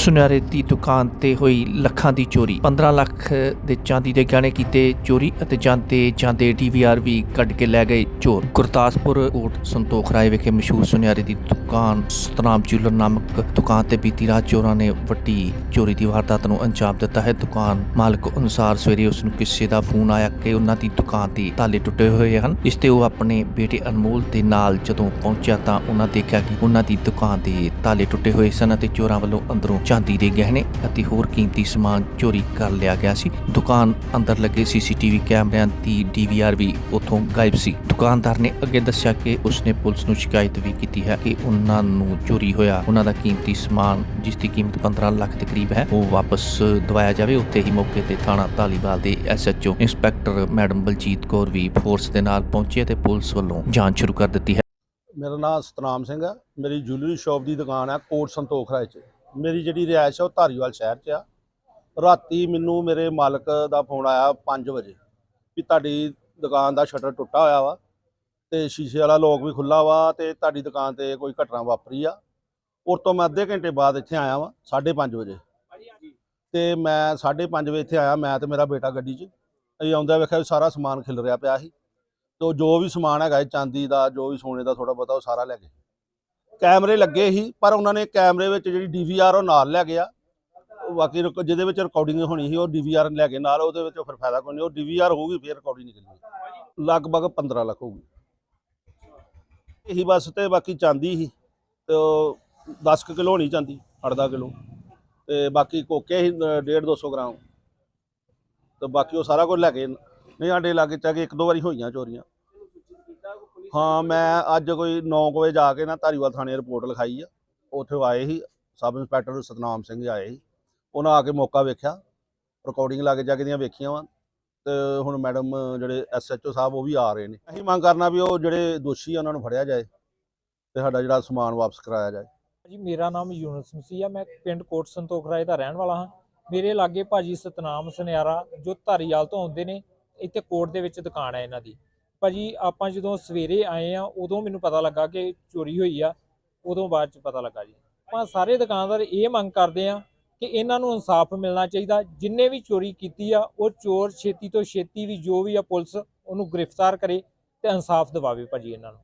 ਸੁਨਿਆਰੇ ਦੀ ਦੁਕਾਨ ਤੇ ਹੋਈ ਲੱਖਾਂ ਦੀ ਚੋਰੀ। 15 ਲੱਖ ਦੇ ਚਾਂਦੀ ਦੇ ਗਹਿਣੇ ਕੀਤੇ ਚੋਰੀ ਅਤੇ ਜਾਂਦੇ ਜਾਂਦੇ ਡੀਵੀਆਰ ਵੀ ਕੱਢ ਕੇ ਲੈ ਗਏ ਚੋਰ। ਗੁਰਦਾਸਪੁਰ ਕੋਟ ਸੰਤੋਖ ਰਾਏ ਵਿਖੇ ਮਸ਼ਹੂਰ ਸੁਨਿਆਰੇ ਦੀ ਦੁਕਾਨ ਸਤਨਾਮ ਜੁਲਰ ਨਾਮਕ ਦੁਕਾਨ ਤੇ ਬੀਤੀ ਰਾਤ ਚੋਰਾਂ ਨੇ ਵੱਡੀ ਚੋਰੀ ਦੀ ਵਾਰਦਾਤ ਨੂੰ ਅੰਜਾਮ ਦਿੱਤਾ ਹੈ। ਦੁਕਾਨ ਮਾਲਕ ਅਨੁਸਾਰ ਸਵੇਰੇ ਉਸ ਨੂੰ ਕਿਸੇ ਦਾ ਫੋਨ ਆਇਆ ਕਿ ਉਹਨਾਂ ਦੀ ਦੁਕਾਨ ਦੇ ਤਾਲੇ ਟੁੱਟੇ ਹੋਏ ਹਨ। ਇਸ ਤੇ ਉਹ ਆਪਣੇ ਬੇਟੇ ਅਨਮੋਲ ਦੇ ਨਾਲ ਜਦੋਂ ਪਹੁੰਚਿਆ ਤਾਂ ਉਹਨਾਂ ਦੇਖਿਆ ਕਿ ਉਹਨਾਂ ਦੀ ਦੁਕਾਨ ਦੇ ਤਾਲੇ ਟੁੱਟੇ ਹੋਏ ਸਨ ਅਤੇ ਚੋਰਾਂ ਵੱਲੋਂ ਅੰਦਰੋਂ ਚਾਂਦੀ ਦੇ ਗਹਿਣੇ ਅਤੇ ਹੋਰ ਕੀਮਤੀ ਸਮਾਨ ਚੋਰੀ ਕਰ ਲਿਆ ਗਿਆ ਸੀ। ਦੁਕਾਨ ਅੰਦਰ ਲੱਗੇ ਸੀਸੀਟੀਵੀ ਕੈਮਰਿਆਂ ਦੀ ਡੀਵੀਆਰ ਵੀ ਉੱਥੋਂ ਗਾਇਬ ਸੀ। ਦੁਕਾਨਦਾਰ ਨੇ ਅੱਗੇ ਦੱਸਿਆ ਕਿ ਉਸਨੇ ਪੁਲਿਸ ਨੂੰ ਸ਼ਿਕਾਇਤ ਵੀ ਕੀਤੀ ਹੈ ਕਿ ਉਹਨਾਂ ਨੂੰ ਚੋਰੀ ਹੋਇਆ। ਉਹਨਾਂ ਦਾ ਕੀਮਤੀ ਸਮਾਨ, ਜਿਸ ਦੀ ਕੀਮਤ 15 ਲੱਖ ਦੇ ਕਰੀਬ ਹੈ, ਉਹ ਵਾਪਸ ਦਵਾਇਆ ਜਾਵੇ। ਉੱਥੇ ਹੀ ਮੌਕੇ ਤੇ ਥਾਣਾ ਧਾਲੀਵਾਲ ਦੇ SHO inspector madam Baljit Kaur ਵੀ ਫੋਰਸ ਦੇ ਨਾਲ ਪਹੁੰਚੇ ਤੇ ਪੁਲਿਸ ਵੱਲੋਂ ਜਾਂਚ ਸ਼ੁਰੂ ਕਰ ਦਿੱਤੀ ਹੈ। ਮੇਰਾ ਨਾਮ ਸਤਨਾਮ ਸਿੰਘ ਹੈ। ਮੇਰੀ ਜੁਐਲਰੀ ਸ਼ਾਪ ਦੀ ਦੁਕਾਨ ਹੈ ਕੋਟ ਸੰਤੋਖ ਰਾਏ 'ਚ। ਮੇਰੀ ਜਿਹੜੀ ਰਿਹਾਇਸ਼ ਆ ਉਹ ਧਾਰੀਵਾਲ ਸ਼ਹਿਰ 'ਚ ਆ। ਰਾਤੀ ਮੈਨੂੰ ਮੇਰੇ ਮਾਲਕ ਦਾ ਫੋਨ ਆਇਆ 5 ਵਜੇ ਵੀ ਤੁਹਾਡੀ ਦੁਕਾਨ ਦਾ ਸ਼ਟਰ ਟੁੱਟਾ ਹੋਇਆ ਵਾ ਤੇ ਸ਼ੀਸ਼ੇ ਵਾਲਾ ਲੋਕ ਵੀ ਖੁੱਲਾ ਵਾ ਤੇ ਤੁਹਾਡੀ ਦੁਕਾਨ ਤੇ ਕੋਈ ਘਟਨਾ ਵਾਪਰੀ ਆ। ਉਸ ਤੋਂ ਮੈਂ ਅੱਧੇ ਘੰਟੇ ਬਾਅਦ ਇੱਥੇ ਆਇਆ ਵਾਂ 5:30 ਵਜੇ। ਤੇ ਮੈਂ 5:30 ਵਜੇ ਇੱਥੇ ਆਇਆ, ਮੈਂ ਤੇ ਮੇਰਾ ਬੇਟਾ ਗੱਡੀ 'ਚ। ਅਸੀਂ ਆਉਂਦਾ ਵੇਖਿਆ ਵੀ ਸਾਰਾ ਸਮਾਨ ਖਿਲ ਰਿਹਾ ਪਿਆ ਸੀ। ਤੋ ਜੋ ਵੀ ਸਮਾਨ ਹੈਗਾ ਚਾਂਦੀ ਦਾ, ਜੋ ਵੀ ਸੋਨੇ ਦਾ ਥੋੜਾ ਬਹੁਤਾ ਉਹ ਸਾਰਾ ਲੈ ਗਏ ਕੈਮਰੇ ਲੱਗੇ ਸੀ, ਪਰ ਉਹਨਾਂ ਨੇ ਕੈਮਰੇ ਵਿੱਚ ਜਿਹੜੀ ਡੀਵੀਆਰ ਉਹ ਨਾਲ ਲੈ ਗਿਆ। ਬਾਕੀ ਰਿਕ- ਜਿਹਦੇ ਵਿੱਚ ਰਿਕਾਰਡਿੰਗ ਹੋਣੀ ਸੀ, ਉਹ ਡੀਵੀਆਰ ਲੈ ਕੇ ਨਾਲ ਉਹਦੇ ਵਿੱਚ ਫਿਰ ਫਾਇਦਾ ਕੋਈ ਨਹੀਂ, ਉਹ ਡੀਵੀਆਰ ਹੋਊਗੀ, ਫਿਰ ਰਿਕਾਰਡਿੰਗ ਨਿਕਲਣੀ ਲਗਭਗ 15 ਲੱਖ ਹੋਊਗੀ। ਇਹੀ ਬਸ ਤੇ ਬਾਕੀ ਚਾਂਦੀ ਸੀ, ਤੇ ਉਹ 10 ਕੁ ਕਿਲੋ ਹੋਣੀ ਚਾਂਦੀ 8-10 ਕਿਲੋ। ਤੇ ਬਾਕੀ ਕੋਕੇ ਸੀ 1.5 200 ਗ੍ਰਾਮ। ਤੇ ਬਾਕੀ ਉਹ ਸਾਰਾ ਕੁਝ ਲੈ ਕੇ, ਨਹੀਂ ਸਾਡੇ ਲਾਗੇ ਚਾਗੇ ਇੱਕ ਦੋ ਵਾਰੀ ਹੋਈਆਂ ਚੋਰੀਆਂ। ਹਾਂ, ਮੈਂ ਅੱਜ ਕੋਈ 9 ਵਜੇ ਜਾ ਕੇ ਨਾ ਧਾਰੀਵਾਲ ਥਾਣੇ ਰਿਪੋਰਟ ਲਿਖਾਈ ਆ। ਉੱਥੇ ਆਏ ਸੀ, ਸਬ ਇੰਸਪੈਕਟਰ ਸਤਨਾਮ ਸਿੰਘ ਆਏ ਸੀ। ਉਹਨਾਂ ਆ ਕੇ ਮੌਕਾ ਵੇਖਿਆ। ਰਿਕਾਰਡਿੰਗ ਲਾ ਕੇ ਜਾ ਕੇ ਦੀਆਂ ਵੇਖੀਆਂ ਵਾ। ਤੇ ਹੁਣ ਮੈਡਮ ਜਿਹੜੇ ਐਸਐਚਓ ਸਾਹਿਬ ਉਹ ਵੀ ਆ ਰਹੇ ਨੇ। ਅਸੀਂ ਮੰਗ ਕਰਨਾ ਵੀ ਉਹ ਜਿਹੜੇ ਦੋਸ਼ੀ ਆ, ਉਹਨਾਂ ਨੂੰ ਫੜਿਆ ਜਾਏ ਤੇ ਸਾਡਾ ਜਿਹੜਾ ਸਮਾਨ ਵਾਪਸ ਕਰਾਇਆ ਜਾਏ। ਜੀ, ਮੇਰਾ ਨਾਮ ਯੂਨਸ ਮਸੀਹ ਆ। ਮੈਂ ਪਿੰਡ ਕੋਟ ਸੰਤੋਖ ਰਾਏ ਦਾ ਰਹਿਣ ਵਾਲਾ ਹਾਂ। ਮੇਰੇ ਲਾਗੇ ਭਾਜੀ ਸਤਨਾਮ ਸੁਨਿਆਰਾ ਜੋ ਧਾਰੀਵਾਲ ਤੋਂ ਆਉਂਦੇ ਨੇ, ਇੱਥੇ ਕੋਟ ਦੇ ਵਿੱਚ ਦੁਕਾਨ ਹੈ ਇਹਨਾਂ ਦੀ। ਭਾਜੀ ਆਪਾਂ ਜਦੋਂ ਸਵੇਰੇ ਆਏ ਆ, ਉਦੋਂ ਮੈਨੂੰ ਪਤਾ ਲੱਗਾ ਕਿ ਚੋਰੀ ਹੋਈ ਆ। ਉਦੋਂ ਬਾਅਦ ਚ ਪਤਾ ਲੱਗਾ ਜੀ। ਆਪਾਂ ਸਾਰੇ ਦੁਕਾਨਦਾਰ ਇਹ ਮੰਗ ਕਰਦੇ ਆ ਕਿ ਇਹਨਾਂ ਨੂੰ ਇਨਸਾਫ ਮਿਲਣਾ ਚਾਹੀਦਾ। ਜਿੰਨੇ ਵੀ ਚੋਰੀ ਕੀਤੀ ਆ, ਉਹ ਚੋਰ ਛੇਤੀ ਤੋਂ ਛੇਤੀ ਵੀ ਜੋ ਵੀ ਆ ਪੁਲਿਸ, ਉਹਨੂੰ ਗ੍ਰਿਫਤਾਰ ਕਰੇ ਤੇ ਇਨਸਾਫ ਦਿਵਾਵੇ ਭਾਜੀ ਇਹਨਾਂ ਨੂੰ।